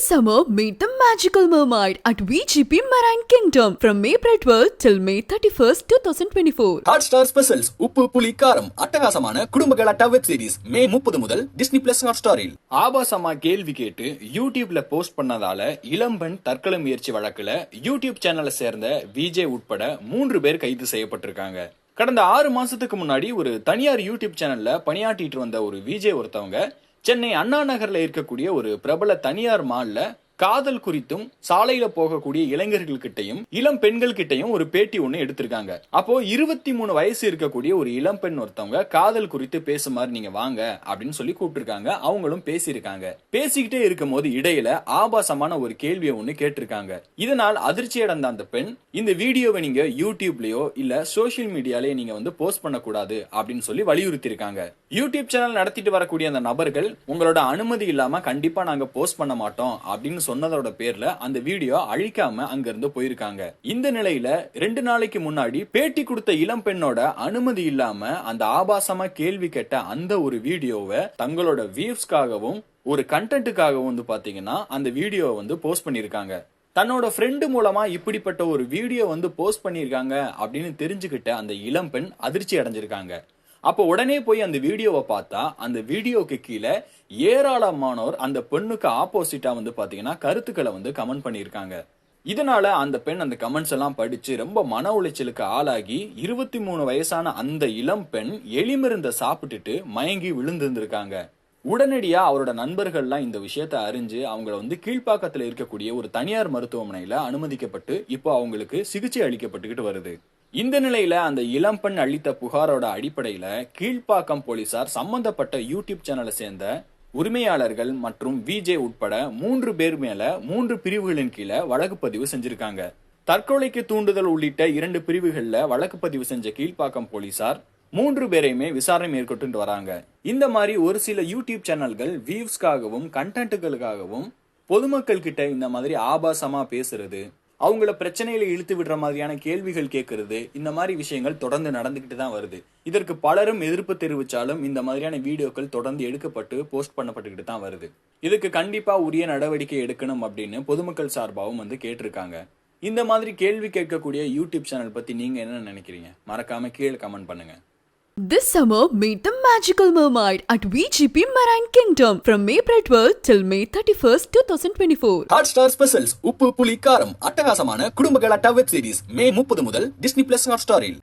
This summer, meet the magical mermaid at VGP Marine Kingdom from April 12th till May 31st, 2024. Hotstar specials உப்பு புளி காரம் அட்டகாசமான குடும்ப கலாட்டா வெப் சீரிஸ் மே முப்பது முதல் டிஸ்னி பிளஸ் ஹாட் ஸ்டாரில் ஆபாசமா கேள்வி கேட்டு யூடியூப்ல போஸ்ட் பண்ணதால இளம்பெண் தற்கொலை முயற்சி வழக்குல யூடியூப் சேனலை சேர்ந்த விஜே உட்பட மூன்று பேர் கைது செய்யப்பட்டிருக்காங்க கடந்த ஆறு மாசத்துக்கு முன்னாடி ஒரு தனியார் யூடியூப் சேனல்ல பணியாற்றிட்டு வந்த ஒரு விஜே ஒருத்தவங்க சென்னை அண்ணா நகர்ல இருக்கக்கூடிய ஒரு பிரபல தனியார் மால்ல காதல் குறித்தும் சாலையில போகக்கூடிய இளைஞர்கள் கிட்டையும் இளம் பெண்கள் கிட்டையும் ஒரு பேட்டி ஒண்ணு எடுத்திருக்காங்க. அப்போ இருபத்தி மூணு வயசு இருக்கக்கூடிய ஒரு இளம் பெண் ஒருத்தவங்க காதல் குறித்து பேசுமாறு நீங்க வாங்க அப்படின்னு சொல்லி கூப்பிட்டுருக்காங்க. அவங்களும் பேசியிருக்காங்க. பேசிக்கிட்டே இருக்கும் போது இடையில ஆபாசமான ஒரு கேள்வியை ஒண்ணு கேட்டிருக்காங்க. இதனால் அதிர்ச்சி அடைந்த அந்த பெண் இந்த வீடியோவை நீங்க யூடியூப்லயோ இல்ல சோசியல் மீடியாலயோ நீங்க வந்து போஸ்ட் பண்ணக்கூடாது அப்படின்னு சொல்லி வலியுறுத்தி இருக்காங்க யூடியூப் சேனல் நடத்திட்டு வரக்கூடிய அந்த நபர்கள் உங்களோட அனுமதி இல்லாம கண்டிப்பா நாங்க போஸ்ட் பண்ண மாட்டோம் அப்படின்னு சொன்னதோட பேர்ல அந்த வீடியோ அழிக்காம அங்க இருந்து போயிருக்காங்க. இந்த நிலையில ரெண்டு நாளைக்கு முன்னாடி பேட்டி கொடுத்த இளம் பெண்ணோட அனுமதி இல்லாம அந்த ஆபாசமா கேள்வி கேட்ட அந்த ஒரு வீடியோவை தங்களோட வியூஸ்க்காகவும் ஒரு கண்டென்ட்டுக்காகவும் வந்து பாத்தீங்கன்னா அந்த வீடியோவை வந்து போஸ்ட் பண்ணிருக்காங்க தன்னோட ஃப்ரெண்டு மூலமா இப்படிப்பட்ட ஒரு வீடியோ வந்து போஸ்ட் பண்ணியிருக்காங்க அப்படின்னு தெரிஞ்சுக்கிட்ட அந்த இளம்பெண் அதிர்ச்சி அடைஞ்சிருக்காங்க. அப்போ உடனே போய் அந்த வீடியோவை பார்த்தா அந்த வீடியோக்கு கீழே ஏராளமானோர் அந்த பெண்ணுக்கு ஆப்போசிட்டா வந்து பாத்தீங்கன்னா கருத்துக்களை வந்து கமெண்ட் பண்ணியிருக்காங்க. இதனால அந்த பெண் அந்த கமெண்ட்ஸ் எல்லாம் படிச்சு ரொம்ப மன உளைச்சலுக்கு ஆளாகி இருபத்தி மூணு வயசான அந்த இளம் பெண் எலிமருந்த சாப்பிட்டுட்டு மயங்கி விழுந்திருந்திருக்காங்க. உடனடியா அவரோட நண்பர்கள்லாம் இந்த விஷயத்த அறிஞ்சு அவங்கள வந்து கீழ்ப்பாக்கத்துல இருக்கக்கூடிய ஒரு தனியார் மருத்துவமனையில அனுமதிக்கப்பட்டு இப்போ அவங்களுக்கு சிகிச்சை அளிக்கப்பட்டுக்கிட்டு வருது. இந்த நிலையில அந்த இளம்பெண் அளித்த புகாரோட அடிப்படையில கீழ்ப்பாக்கம் போலீசார் சம்பந்தப்பட்ட யூடியூப் சேனலை சேர்ந்த உரிமையாளர்கள் மற்றும் விஜே உட்பட மூன்று பேர் மேல மூன்று பிரிவுகளின் கீழே வழக்கு பதிவு செஞ்சிருக்காங்க. தற்கொலைக்கு தூண்டுதல் உள்ளிட்ட இரண்டு பிரிவுகளில் வழக்கு பதிவு செஞ்ச கீழ்ப்பாக்கம் போலீசார் மூன்று பேரையுமே விசாரணை மேற்கொண்டு வராங்க. இந்த மாதிரி ஒரு சில யூடியூப் சேனல்கள் வியூஸ்க்காகவும் கண்டென்ட்டுகளுக்காகவும் பொதுமக்கள் கிட்ட இந்த மாதிரி ஆபாசமா பேசுறது அவங்கள பிரச்சனையில இழுத்து விடுற மாதிரியான கேள்விகள் கேட்கறது இந்த மாதிரி விஷயங்கள் தொடர்ந்து நடந்துகிட்டு தான் வருது. இதற்கு பலரும் எதிர்ப்பு தெரிவித்தாலும் இந்த மாதிரியான வீடியோக்கள் தொடர்ந்து எடுக்கப்பட்டு போஸ்ட் பண்ணப்பட்டுக்கிட்டு தான் வருது. இதுக்கு கண்டிப்பா உரிய நடவடிக்கை எடுக்கணும் அப்படின்னு பொதுமக்கள் சார்பாகவும் வந்து கேட்டிருக்காங்க. இந்த மாதிரி கேள்வி கேட்கக்கூடிய யூடியூப் சேனல் பத்தி நீங்க என்ன நினைக்கிறீங்க? மறக்காம கீழே கமெண்ட் பண்ணுங்க. This summer, meet the magical mermaid at VGP Marine Kingdom from April 12th till May 31st, 2024. Hotstar Specials, specials உப்பு புளி காரம் அட்டகாசமான குடும்ப கலாட்டா வெப் சீரிஸ் மே முப்பது முதல் டிஸ்னி பிளஸ் ஹாட் ஸ்டாரில்